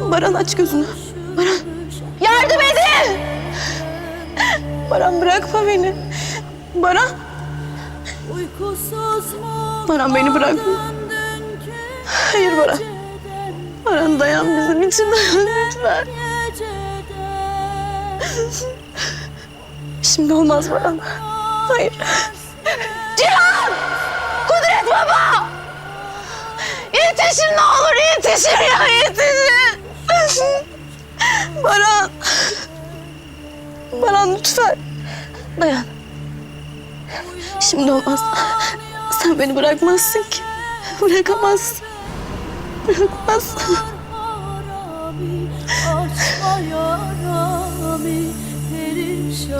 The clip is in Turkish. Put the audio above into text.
Baran aç gözünü. Baran. Yardım edin. Baran bırakma beni. Baran. Baran beni bırakma. Hayır Baran. Baran dayan bizim için dayan lütfen. Şimdi olmaz Baran. Hayır. Cihan! Kudret baba! Yetişin ne olur yetişin ya yetişin. Baran. Baran lütfen. Dayan. Şimdi olmaz. Sen beni bırakmazsın ki. Bırakamazsın. Bırakmazsın. Açma yarami perişan